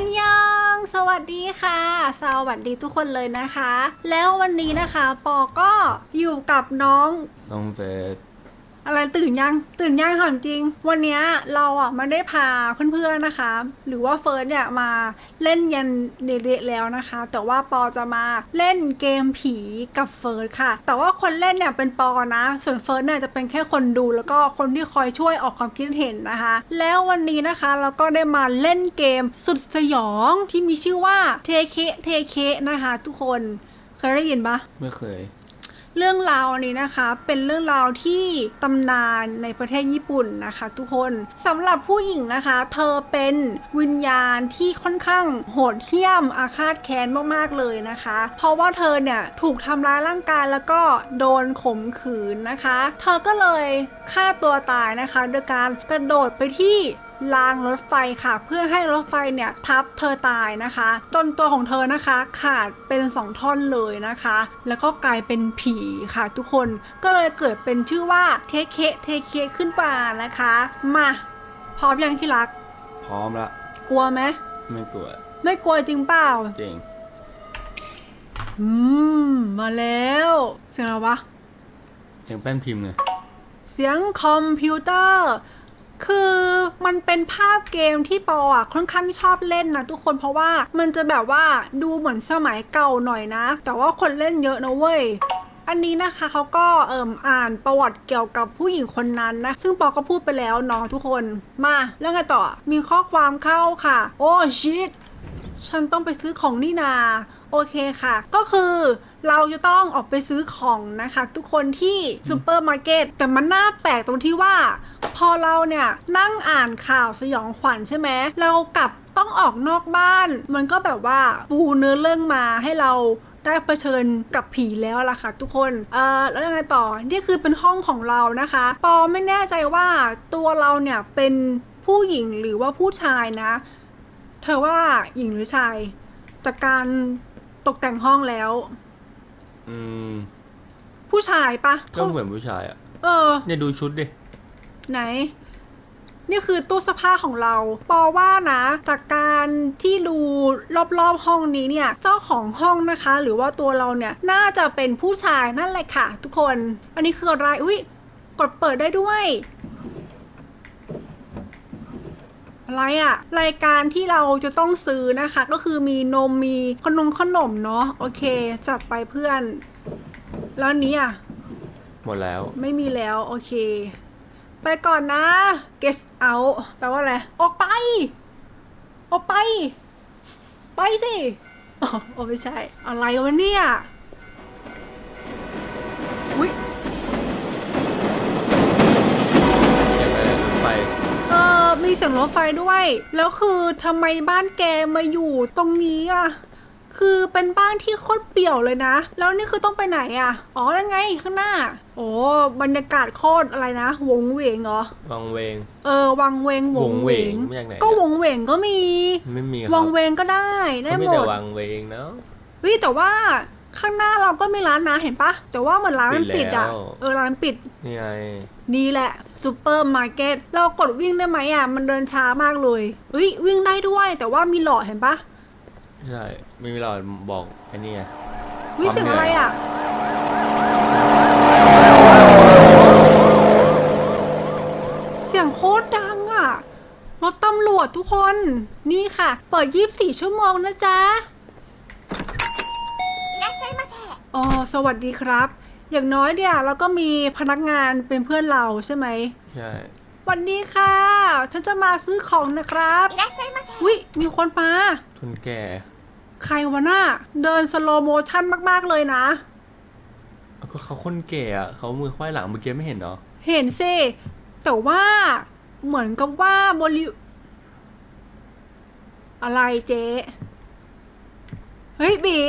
ันยอง สวัสดีค่ะ สวัสดีทุกคนเลยนะคะ แล้ววันนี้นะคะ ปอก็อยู่กับน้อง น้องเฟส อะไรตื่นยังตื่นยังถามจริง วันนี้เราอะม่ได้พาเพื่อนๆนะคะ หรือว่าเฟิร์สเนี่ยมาเล่นยันเดะแล้วนะคะ แต่ว่าปอจะมาเล่นเกมผีกับเฟิร์สค่ะ แต่ว่าคนเล่นเนี่ยเป็นปอนะ ส่วนเฟิร์สเนี่ยจะเป็นแค่คนดูแล้วก็คนที่คอยช่วยออกความคิดเห็นนะคะ แล้ววันนี้นะคะเราก็ได้มาเล่นเกมสุดสยองที่มีชื่อว่าเทเคเทเคนะคะ ทุกคนเคยได้ยินปะไม่เคย เรื่องราวนี้นะคะเป็นเรื่องราวที่ตำนานในประเทศญี่ปุ่นนะคะ ทุกคนสำหรับผู้หญิงนะคะ เธอเป็นวิญญาณที่ค่อนข้างโหดเหี้ยมอาฆาตแค้นมากๆเลยนะคะ เพราะว่าเธอเนี่ยถูกทำร้ายร่างกายแล้วก็โดนข่มขืนนะคะ เธอก็เลยฆ่าตัวตายนะคะ โดยการกระโดดไปที่ รางรถไฟค่ะ เพื่อให้รถไฟเนี่ยทับเธอตายนะคะ จนตัวของเธอนะคะขาดเป็นสองท่อนเลยนะคะ แล้วก็กลายเป็นผีค่ะทุกคนก็เลยเกิดเป็นชื่อว่าเทเคเทเคขึ้นมานะคะ มาพร้อมยังที่รัก พร้อมละกลัวไหมไม่กลัวไม่กลัวจริงเปล่าจริงอืมมาแล้วเสียงอะไรวะเสียงแป้นพิมพ์ไงเสียงคอมพิวเตอร์ คือมันเป็นภาพเกมที่ปออะค่อนข้างชอบเล่นนะทุกคนเพราะว่ามันจะแบบว่าดูเหมือนสมัยเก่าหน่อยนะ แต่ว่าคนเล่นเยอะนะเว้ยอันนี้นะคะเขาก็เอิ่มอ่านประวัติเกี่ยวกับผู้หญิงคนนั้นนะ ซึ่งปอก็พูดไปแล้วเนาะทุกคนมาแล้วไงต่อมีข้อความเข้าค่ะ โอ้ชิตฉันต้องไปซื้อของนี่นา โอเคค่ะ ก็คือเราจะต้องออกไปซื้อของนะคะ ทุกคนที่ซูเปอร์มาร์เก็ตแต่มันน่าแปลกตรงที่ว่า อเราเนี่ยนั่งอ่านข่าวสยองขวัญใช่ไหมเรากลับต้องออกนอกบ้าน มันก็แบบว่าปูเนื้อเรื่องมาให้เราได้เผชิญกับผีแล้วล่ะค่ะทุกคน เอ่อ แล้วยังไงต่อ นี่คือเป็นห้องของเรานะคะ ปอไม่แน่ใจว่าตัวเราเนี่ยเป็นผู้หญิงหรือว่าผู้ชายนะ เธอว่าหญิงหรือชาย จากการตกแต่งห้องแล้ว อืม ผู้ชายปะก็เหมือนผู้ชายอะเออเนี่ยดูชุดดิ ไหน นี่คือตู้เสื้อผ้าของเรา ปอว่านะ จากการที่ดูรอบๆห้องนี้เนี่ย เจ้าของห้องนะคะ หรือว่าตัวเราเนี่ย น่าจะเป็นผู้ชายนั่นแหละค่ะ ทุกคน อันนี้คืออะไร อุ้ยกดเปิดได้ด้วยอะไรอะรายการที่เราจะต้องซื้อนะคะ ก็คือมีนมมีขนมขนมเนาะโอเค จัดไปเพื่อน แล้วอันนี้อะหมดแล้ว ไม่มีแล้ว โอเค ไปก่อนนะ get out แปลว่าอะไร ออกไป ออกไป ไปสิอ๋อโอ้ไม่ใช่ อะไรวะเนี่ยอุ้ยไปเออมีเสียงรถไฟด้วย แล้วคือทำไมบ้านแกมาอยู่ตรงนี้อะ คือเป็นบ้านที่โคตรเปี่ยวเลยนะ แล้วนี่คือต้องไปไหนอะ อ๋อนั่นไงข้างหน้า โอ้บรรยากาศโคตรอะไรนะ วงเวงเหรอ วังเวง เออ วังเวงวงวงเวเวงงมาจากไหนก็วงเวงก็มี ไม่มีครับวังเวงก็ได้ได้เขาหมีมแต่ดวังเวงเนาะเฮ้ยแต่ว่าข้างหน้าเราก็มีร้านนะเห็นปะแต่ว่าเหมือนร้านมันปิปิดดแล้อะวเออร้านปิดนี่ไงนี่แหละซูเปอร์มาร์เก็ตเรากดวิ่งได้ไหมอะมันเดินช้ามากเลยเฮ้ยวิ่งได้ด้วย แต่ว่ามีหลอดเห็นปะ ใช่ ไม่มีหลอดบอกไอ้นี่ไง วิเสียงอะไรอ่ะ เสียงโคตรดังอ่ะ รถตำรวจทุกคน นี่ค่ะ เปิด 24 ชั่วโมงนะจ๊ะ いらっしゃいませ อ๋อ สวัสดีครับ อย่างน้อยเนี่ยเราก็มีพนักงานเป็นเพื่อนเราใช่ไหม ใช่ วันนี้ค่ะฉันจะมาซื้อของนะครับ いらっしゃいませ วิมีคนมา ทุนแก่ ใครวะน่าเดินสโลโมชั่นมากๆเลยนะ เอาก็เขาคนแก่อะเขามือควายหลังเมื่อกี้ไม่เห็นเหรอ เห็นสิแต่ว่าเหมือนกับว่าบริอะไรเจ๊เฮ้ยบี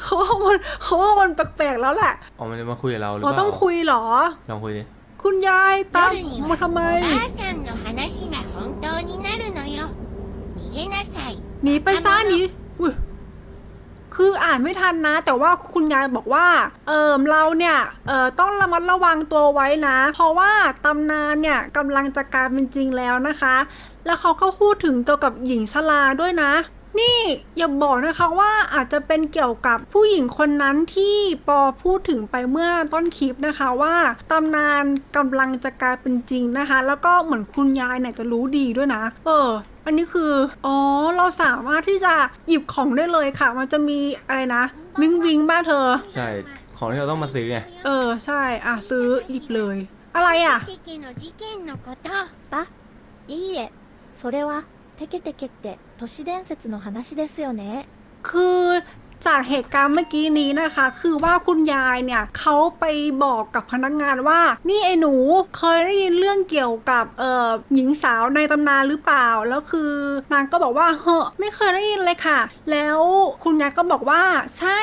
เขาว่ามันเขาว่ามันแปลกๆแล้วแหละ เอามันจะมาคุยกับเราหรือ เรา เปล่า ต้องคุยเหรอ ลองคุยดิ คุณยายตาม 夜 ผม に มา は ทำไม おばあさんの話が本当になるのよ逃げなさい หนีไปซะหนีอุ้ยคืออ่านไม่ทันนะ แต่ว่าคุณยายบอกว่า เออเราเนี่ย เออต้องระมัดระวังตัวไว้นะ เพราะว่าตำนานเนี่ยกำลังจะกลายเป็นจริงแล้วนะคะ แล้วเขาก็พูดถึงเกี่ยวกับหญิงชราด้วยนะ นี่อย่าบอกนะคะว่าอาจจะเป็นเกี่ยวกับผู้หญิงคนนั้นที่ปอพูดถึงไปเมื่อต้นคลิปนะคะว่าตำนานกำลังจะกลายเป็นจริงนะคะ แล้วก็เหมือนคุณยายเนี่ยจะรู้ดีด้วยนะ เออ อันนี้คือ อ๋อ เราสามารถที่จะหยิบของได้เลยค่ะ มันจะมีอะไรนะ วิงวิงบ้านเธอ ใช่ ของที่เราต้องมาซื้อไง เออ ใช่ อ่ะ ซื้อหยิบเลย อะไรอ่ะ テケの事件のことあいいえそれは テケテケって都市伝説の話ですよね คือจากเหตุการณ์เมื่อกี้นี้นะคะ คือว่าคุณยายเนี่ยเขาไปบอกกับพนักงานว่า นี่ไอ้หนูเคยได้ยินเรื่องเกี่ยวกับเอ่อหญิงสาวในตำนานหรือเปล่า แล้วคือนางก็บอกว่าเฮ้อไม่เคยได้ยินเลยค่ะ แล้วคุณยายก็บอกว่าใช่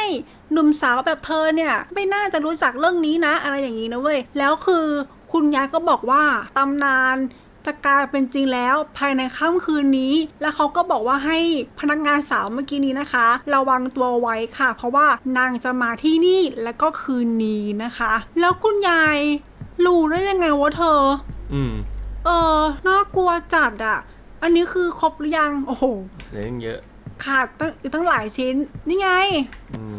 หนุ่มสาวแบบเธอเนี่ย ไม่น่าจะรู้จักเรื่องนี้นะ อะไรอย่างนี้นะเว้ยแล้วคือคุณยายก็บอกว่าตำนาน จะกลายเป็นจริงแล้วภายในค่ำคืนนี้ แล้วเขาก็บอกว่าให้พนักงานสาวเมื่อกี้นี้นะคะ ระวังตัวไว้ค่ะ เพราะว่านางจะมาที่นี่และก็คืนนี้นะคะ แล้วคุณยายรู้ได้ยังไงวะเธอ อืม เออน่ากลัวจัดอะอันนี้คือครบหรือยัง โอ้โหเหลือยังเยอะขาดตั้งอีกตั้งหลายชิ้น นี่ไง อืม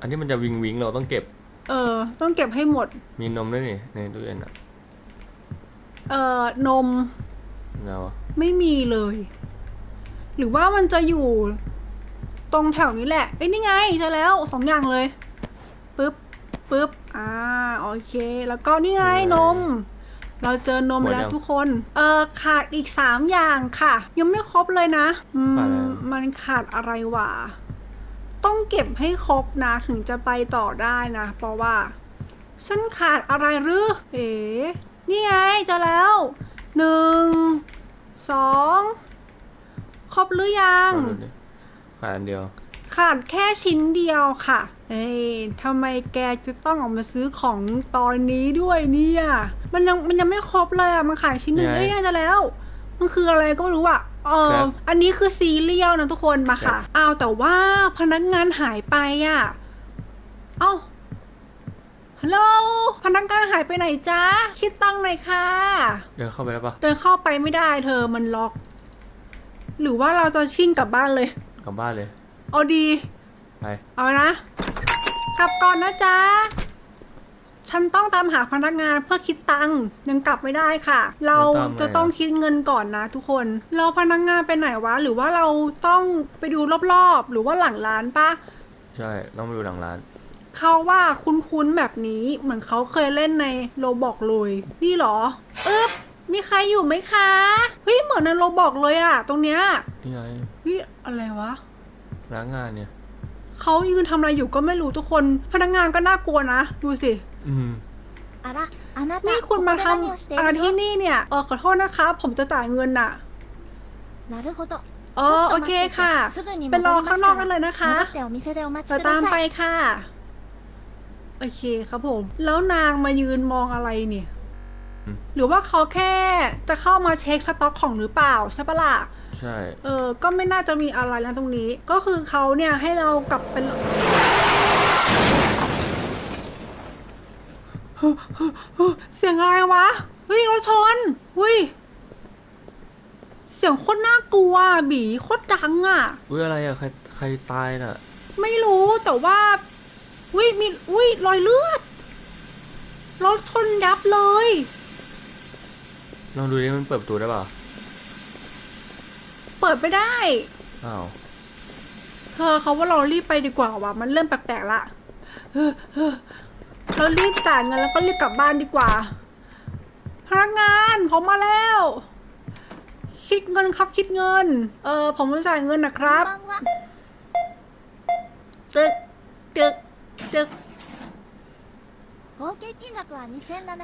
อันที่มันจะวิงวิงเราต้องเก็บ เออ ต้องเก็บให้หมด มีนมด้วยนี่ในตู้เย็นอะ เออนมเราอะไม่มีเลย หรือว่ามันจะอยู่ ตรงแถวนี้แหละเอ้ยนี่ไงเจอแล้วสองอย่างเลยปึ๊บปึ๊บอ่าโอเค แล้วก็นี่ไงนม เราเจอนมแล้วทุกคน เออขาดอีกสามอย่างค่ะ ยังไม่ครบเลยนะอืมมันขาดอะไรวะต้องเก็บให้ครบนะถึงจะไปต่อได้นะ เพราะว่า ฉันขาดอะไรหรือ เอ๋ นี่ไงเจอแล้วหนึ่งสองครบหรือยังเอาดูดิขาดอันเดียว ขาดแค่ชิ้นเดียวค่ะ เอ้ยทำไมแกจะต้องออกมาซื้อของตอนนี้ด้วยเนี่ย มันยังมันยังไม่ครบเลยอะ มันขายชิ้นหนึ่งไง เอ้ยน่าจะแล้ว มันคืออะไรก็ไม่รู้อะ เออ ครับอันนี้คือซีเรียลนะทุกคนมาครัค่ะบอ้าวแต่ว่าพนักงานหายไปอะ เอ้า ฮัลโหลพนักงานหายไปไหนจ๊ะ คิดตังค์หน่อยค่ะ เดินเข้าไปแล้วปะเดินเข้าไปไม่ได้เธอมันล็อก หรือว่าเราจะชิ่งกลับบ้านเลย กลับบ้านเลย เอาดี ไป เอานะ กลับก่อนนะจ๊ะ ฉันต้องตามหาพนักงานเพื่อคิดตังค์ยังกลับไม่ได้ค่ะ เราจะต้องคิดเงินก่อนนะทุกคน เราพนักงานไปไหนวะ หรือว่าเราต้องไปดูรอบๆ หรือว่าหลังร้านปะใช่ ต้องไปดูหลังร้าน เขาว่าคุ้นๆแบบนี้เหมือนเขาเคยเล่นในโรบอกเลย นี่เหรออึ๊บมีใครอยู่ไหมคะเฮ้ยเหมือนในโรบอกเลยอะตรงเนี้ย นี่ไง เฮ้ยอะไรวะ ร้านงานเนี่ย เขายืนทำอะไรอยู่ก็ไม่รู้ทุกคน พนักงานก็น่ากลัวนะ ดูสิ อืม あらあなた นี่คุณมาท ここで何をしてい ำอะไร る ที่ の นี่เนี่ย เออขอโทษนะคะ ผมจะจ่ายเงินน่ะ なるほど อ๋อ ちょっ โอ と เค 待ってて ค่ะ すぐに ไป 戻り รอ ます ข้างนอกกันเลยนะคะ 戻ってお店でお待ち เรา く ตา だ มไป さい ค่ะ โอเคครับผม แล้วนางมายืนมองอะไรเนี่ย อืม หรือว่าเขาแค่จะเข้ามาเช็คสต็อกของหรือเปล่าใช่ปะล่ะ ใช่ เออ ก็ไม่น่าจะมีอะไรแล้วตรงนี้ ก็คือเขาเนี่ยให้เรากลับเป็นเสียงอะไรวะ เฮ้ยรถชนเฮ้ย เสียงโคตรน่ากลัวอะบีโคตรดังอะ อุ้ยอะไรอะใครใครตายน่ะ ไม่รู้แต่ว่า อุ้ยมีอุ้ยรอยเลือดรถชนยับเลย ลองดูดิมันเปิดประตูได้เปล่าเปิดไม่ได้ อ้าว เธอเขาว่าเรารีบไปดีกว่าว่ะมันเริ่มแปลกๆละเฮ้เฮ้เรารีบจ่ายเงินแล้วก็รีบกลับบ้านดีกว่า พนักงานผมมาแล้ว คิดเงินครับคิดเงิน เออผมจะจ่ายเงินนะครับ ตึกตึก จอก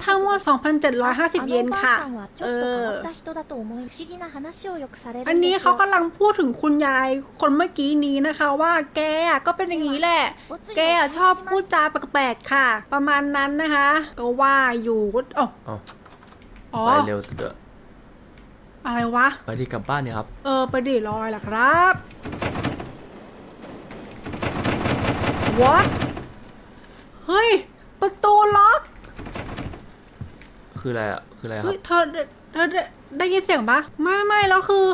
ทั้งหมด2,750 เยนค่ะ เออ อันนี้เขากำลังพูดถึงคุณยายคนเมื่อกี้นี้นะคะว่าแกก็เป็นอย่างนี้แหละ แกชอบพูดจาแปลกๆค่ะ ประมาณนั้นนะคะ ก็ว่าอยู่ก็อ๋อไปเร็วเถอะอะไรวะ ไปดีกลับบ้านเนี่ยครับ เออ ไปดีรอยล่ะครับ What เฮ้ย ประตูล็อก คืออะไรอะคืออะไรครัเฮ้บ ย เธอเธอได้ได้ยินเสียงปะไม่ไม่แล้วคือ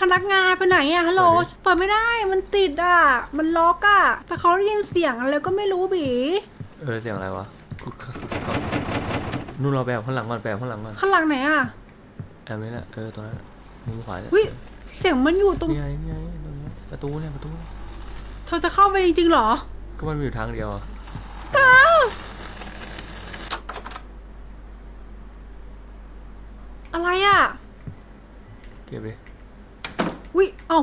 พนักงานไปไหนอะฮัลโหลเปิดไม่ได้ มันติดอะมันล็อกอะแต่เขาได้ยินเสียงอะไรก็ไม่รู้บี เออเสียงอะไรวะคึกคักคึกคักนู่นเราแบบข้างหลังก่อนแบบข้างหลังก่อนข้างหลังไหนอะแอบนี่แหละเออตรงนั้นมือขวาเนี่ยวิเสียงมันอยู่ตรง นี่ไงนี่ไงตรงนี้ประตูเนี่ยประตู เธอจะเข้าไปจริงๆเหรอ ก็มันมีอยู่ทางเดียวอะเธออะไรอะ เก็บดิวิเอ้า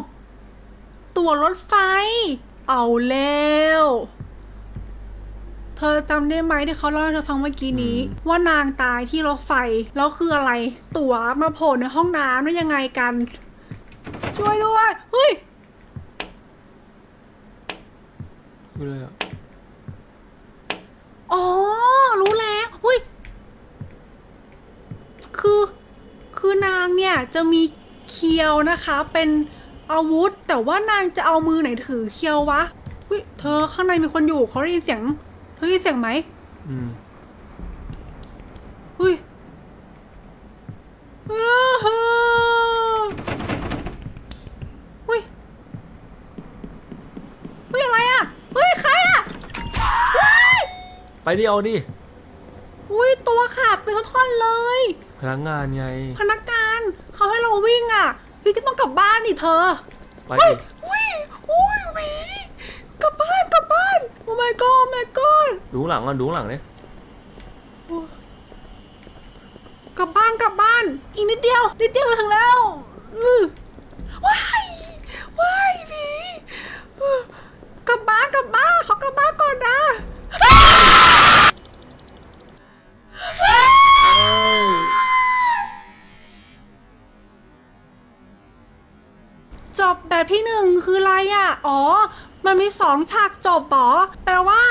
ตัวรถไฟ เอาแล้ว เธอจำได้ไหมที่เขาเล่าให้เธอฟังเมื่อกี้นี้ ว่านางตายที่รถไฟ แล้วคืออะไร ตั๋วมาโผล่ในห้องน้ำได้ยังไงกัน ช่วยด้วยเฮ้ยคือเลยอะอ๋อ รู้แล้วเฮ้ย คือ คือนางเนี่ยจะมี เคียวนะคะ เป็นอาวุธ แต่ว่านางจะเอามือไหนถือเคียววะเฮ้ยเธอข้างในมีคนอยู่เขาได้ยินเสียงเธอได้ยินเสียงไหมอืมเฮ้ยอ้าวเฮ้ยเฮ้ยอะไรอะเฮ้ยใครอะว้ายไปดิเอาดิอุ้ยตัวขาดเป็นท่อนๆเลยพ นักงานไง พนักงานเขาให้เราวิ่งอะพี่ก็ต้องกลับบ้านดิเธอไปเฮ้ยดิอุ้ยอุ้ยหวีกลับบ้านกลับบ้านโอ้ my god โอ้ my god ดูข้างหลังก่อนดูข้างหลังดิกลับบ้านกลับบ้าน อีกนิดเดียว นิดเดียวถึงแล้วอื้อว้ายว้ายหวีอื้อ บแบบที่หนึ่งคืออะไรอะ อ๋อ มันมีสองฉากจบเหรอ แปลว่า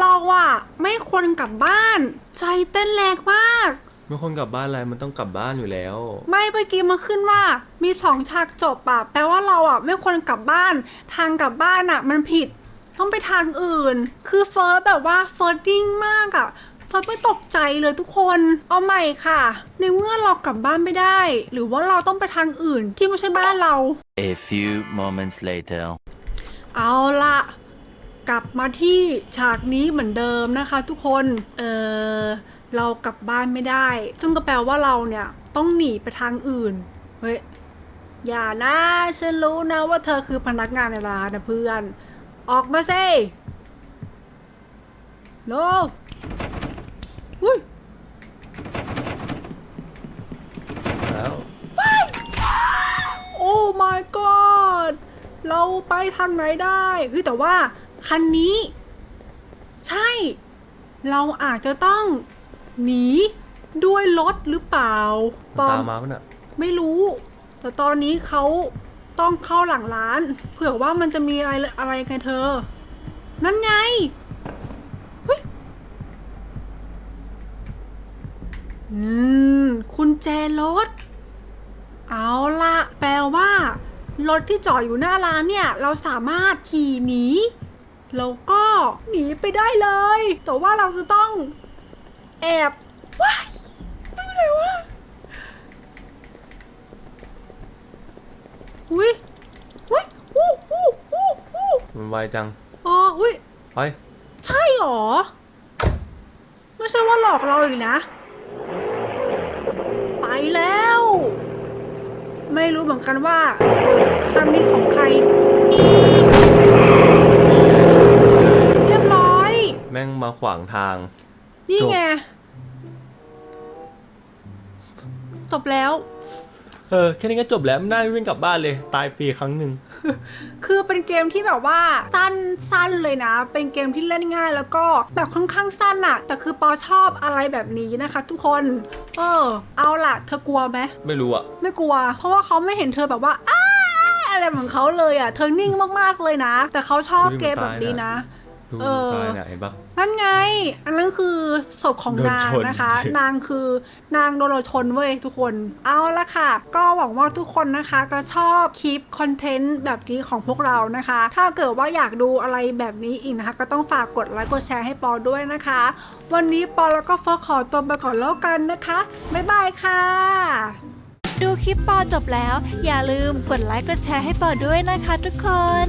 เราอะไม่ควรกลับบ้าน ใจเต้นแรงมาก ไม่คนกลับบ้านอะไรมันต้องกลับบ้านอยู่แล้ว ไม่เมื่อกี้มาขึ้นว่า มีสองฉากจบอะแปลว่าเราอะไม่ควรกลับบ้าน ทางกลับบ้านอะมันผิด ต้องไปทางอื่น คือเฟิร์สแบบว่าเฟิร์สดิ้งมากอะ เฟิร์สไม่ตกใจเลยทุกคน เอาใหม่ค่ะ ในเมื่อเรากลับบ้านไม่ได้ หรือว่าเราต้องไปทางอื่นที่ไม่ใช่บ้านเรา A few moments later. เอาละกลับมาที่ฉากนี้เหมือนเดิมนะคะ ทุกคน เออเรากลับบ้านไม่ได้ ซึ่งก็แปลว่าเราเนี่ยต้องหนีไปทางอื่น เฮ้ย อย่านะ ฉันรู้นะว่าเธอคือพนักงานในร้านนะเพื่อน ออกมาสิโล อุ้ยแล้วโอ้ my god เราไปทางไหนได้เฮ้ยแต่ว่าคันนี้ ใช่ เราอาจจะต้องหนีด้วยรถหรือเปล่ามันปอตามมาปะเนี่ยไม่รู้ แต่ตอนนี้เขาต้องเข้าหลังร้าน เผื่อว่ามันจะมีอะไรอะไรกันเธอ นั่นไงเฮ้ย อืม คุณแจรถ เอาละแปลว่า รถที่จอดอยู่หน้าร้านเนี่ย เราสามารถขี่หนีแล้วก็หนีไปได้เลย แต่ว่าเราจะต้อง แอบว้ายไม่เป็นไรวะอุ้ยอุ้ยอู้อู้อู้อู้มันไวจังอ๋ออุ้ยไปใช่หรอ ไม่ใช่ว่าหลอกเราอีกนะ ไปแล้ว ไม่รู้เหมือนกันว่าคันนี้ของใคร เรียบร้อย แม่งมาขวางทาง นี่จบไง จบแล้ว เออแค่นี้ก็จบแล้วไม่น่าวิ่งกลับบ้านเลย ตายฟรีครั้งหนึ่ง คือเป็นเกมที่แบบว่าสั้นสั้นเลยนะ เป็นเกมที่เล่นง่ายแล้วก็แบบค่อนข้างสั้นอะแต่คือปอชอบอะไรแบบนี้นะคะ ทุกคน เออ เอาล่ะ เธอกลัวไหมไม่รู้อะไม่กลัว เพราะว่าเขาไม่เห็นเธอแบบว่าอ้าอะไรเหมือนเขาเลยอะเธอนิ่งมากๆเลยนะ แต่เขาชอบเกมแบบนี้นะ ดูเออ ตายน่ะเห็นปะ นั่นไง อันนั้นคือศพของโดนนางชน นะคะ นางคือนางโดนเราชนเว้ยทุกคน เอาละค่ะ ก็หวังว่าทุกคนนะคะก็ชอบคลิปคอนเทนต์แบบนี้ของพวกเรานะคะ ถ้าเกิดว่าอยากดูอะไรแบบนี้อีกนะคะ ก็ต้องฝากกดไลค์กดแชร์ให้ปอด้วยนะคะ วันนี้ปอแล้วก็เฟิร์สขอตัวไปก่อนแล้วกันนะคะ บ๊ายบายค่ะ ดูคลิปปอจบแล้ว อย่าลืมกดไลค์กดแชร์ให้ปอด้วยนะคะทุกคน